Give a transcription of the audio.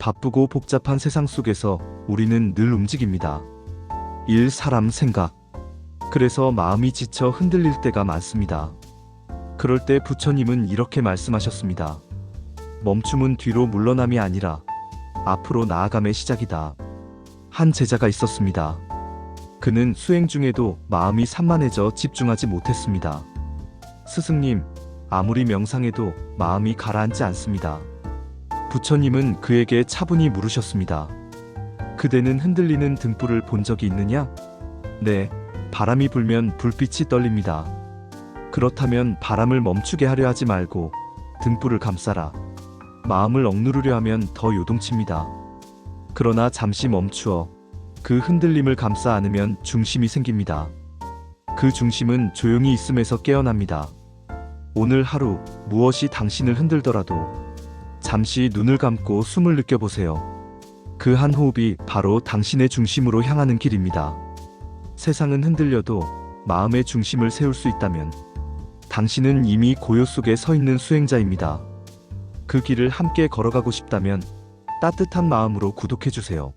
바쁘고 복잡한 세상 속에서 우리는 늘 움직입니다. 일, 사람, 생각. 그래서 마음이 지쳐 흔들릴 때가 많습니다. 그럴 때 부처님은 이렇게 말씀하셨습니다. 멈춤은 뒤로 물러남이 아니라 앞으로 나아감의 시작이다. 한 제자가 있었습니다. 그는 수행 중에도 마음이 산만해져 집중하지 못했습니다. 스승님, 아무리 명상해도 마음이 가라앉지 않습니다. 부처님은 그에게 차분히 물으셨습니다. 그대는 흔들리는 등불을 본 적이 있느냐? 네, 바람이 불면 불빛이 떨립니다. 그렇다면 바람을 멈추게 하려 하지 말고 등불을 감싸라. 마음을 억누르려 하면 더 요동칩니다. 그러나 잠시 멈추어 그 흔들림을 감싸 안으면 중심이 생깁니다. 그 중심은 조용히 있음에서 깨어납니다. 오늘 하루 무엇이 당신을 흔들더라도 잠시 눈을 감고 숨을 느껴보세요. 그 한 호흡이 바로 당신의 중심으로 향하는 길입니다. 세상은 흔들려도 마음의 중심을 세울 수 있다면 당신은 이미 고요 속에 서 있는 수행자입니다. 그 길을 함께 걸어가고 싶다면 따뜻한 마음으로 구독해주세요.